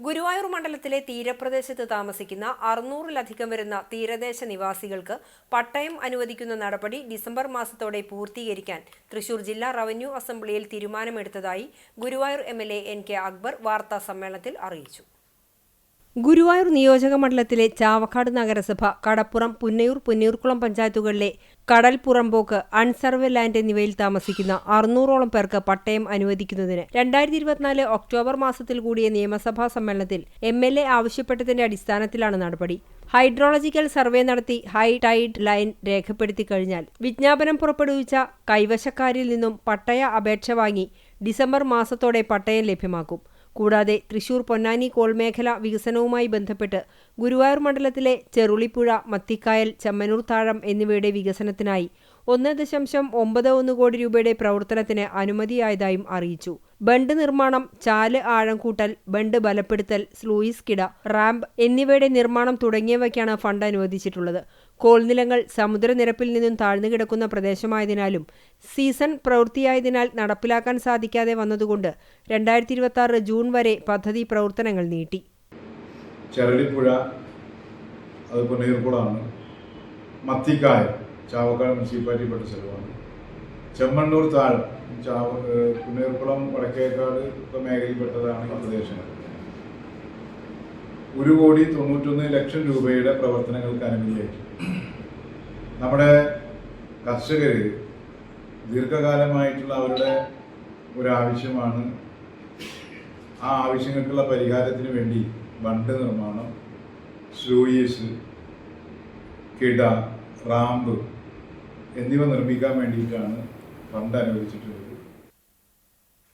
ഗുരുവായൂർ മണ്ഡലത്തിലെ തീരപ്രദേശത്ത് താമസിക്കുന്ന അറുന്നൂറിലധികം വരുന്ന തീരദേശ നിവാസികൾക്ക് പട്ടയം അനുവദിക്കുന്ന നടപടി ഡിസംബർ മാസത്തോടെ പൂർത്തീകരിക്കാൻ തൃശൂർ ജില്ലാ റവന്യൂ അസംബ്ലിയിൽ തീരുമാനമെടുത്തതായി Guruvayur M L N K Akbar വാർത്താ സമ്മേളനത്തിൽ അറിയിച്ചു. ഗുരുവായൂർ നിയോജക മണ്ഡലത്തിലെ ചാവക്കാട് നഗരസഭ കടപ്പുറം പുന്നയൂർ പുന്നയൂർക്കുളം പഞ്ചായത്തുകളിലെ കടൽ പുറമ്പോക്ക് അൺസർവേ ലാൻഡ് എന്നിവയിൽ താമസിക്കുന്ന അറുന്നൂറോളം പേർക്ക് പട്ടയം അനുവദിക്കുന്നതിന് രണ്ടായിരത്തി ഇരുപത്തിനാല് ഒക്ടോബർ മാസത്തിൽ കൂടിയ നിയമസഭാ സമ്മേളനത്തിൽ എം എൽ എ ആവശ്യപ്പെട്ടതിന്റെ അടിസ്ഥാനത്തിലാണ് നടപടി. ഹൈഡ്രോളജിക്കൽ സർവേ നടത്തി ഹൈ ടൈഡ് ലൈൻ രേഖപ്പെടുത്തി കഴിഞ്ഞാൽ വിജ്ഞാപനം പുറപ്പെടുവിച്ച കൈവശക്കാരിൽ നിന്നും പട്ടയ അപേക്ഷ വാങ്ങി ഡിസംബർ മാസത്തോടെ പട്ടയം ലഭ്യമാക്കും. കൂടാതെ തൃശൂർ പൊന്നാനി കോൾമേഖല വികസനവുമായി ബന്ധപ്പെട്ട് ഗുരുവായൂർ മണ്ഡലത്തിലെ ചെറുളിപ്പുഴ മത്തിക്കായൽ ചമ്മനൂർ താഴം എന്നിവയുടെ വികസനത്തിനായി ഒന്ന് ദശാംശം ഒമ്പത് ഒന്ന് കോടി രൂപയുടെ പ്രവർത്തനത്തിന് അനുമതിയായതായും അറിയിച്ചു. ബണ്ട് നിർമ്മാണം ചാൽ ആഴം കൂട്ടൽ ബണ്ട് ബലപ്പെടുത്തൽ സ്ലൂയിസ് കിട റാമ്പ് എന്നിവയുടെ നിർമ്മാണം തുടങ്ങിയവയ്ക്കാണ് ഫണ്ട് അനുവദിച്ചിട്ടുള്ളത്. കോൾനിലങ്ങൾ സമുദ്രനിരപ്പിൽ നിന്നും താഴ്ന്നു കിടക്കുന്ന പ്രദേശമായതിനാലും സീസൺ പ്രവൃത്തിയായതിനാൽ നടപ്പിലാക്കാൻ സാധിക്കാതെ വന്നതുകൊണ്ട് രണ്ടായിരത്തി ഇരുപത്തി ജൂൺ വരെ പദ്ധതി പ്രവർത്തനങ്ങൾ നീട്ടി. ചരടിപ്പുഴ അത് പുന്നീർക്കുളമാണ് മത്തിക്കായൽ ചാവക്കാട് മുനിസിപ്പാലിറ്റിപ്പെട്ട സ്ഥലമാണ്. ചെമ്മണ്ണൂർ താഴം ചാവ പുന്നീർക്കുളം വടക്കേക്കാട് മേഖലയിൽപ്പെട്ടതാണ് ഈ പ്രദേശങ്ങൾ. ഒരു കോടി തൊണ്ണൂറ്റൊന്ന് ലക്ഷം രൂപയുടെ പ്രവർത്തനങ്ങൾക്ക് അനുമതിയായി. നമ്മുടെ കർഷകർ ദീർഘകാലമായിട്ടുള്ള അവരുടെ ഒരാവശ്യമാണ്. ആ ആവശ്യങ്ങൾക്കുള്ള പരിഹാരത്തിന് വേണ്ടി ബണ്ട് നിർമ്മാണം സ്ലൂയിസ് കിട റാമ്പ് എന്നിവ നിർമ്മിക്കാൻ വേണ്ടിയിട്ടാണ് ഫണ്ട് അനുവദിച്ചിട്ടുള്ളത്.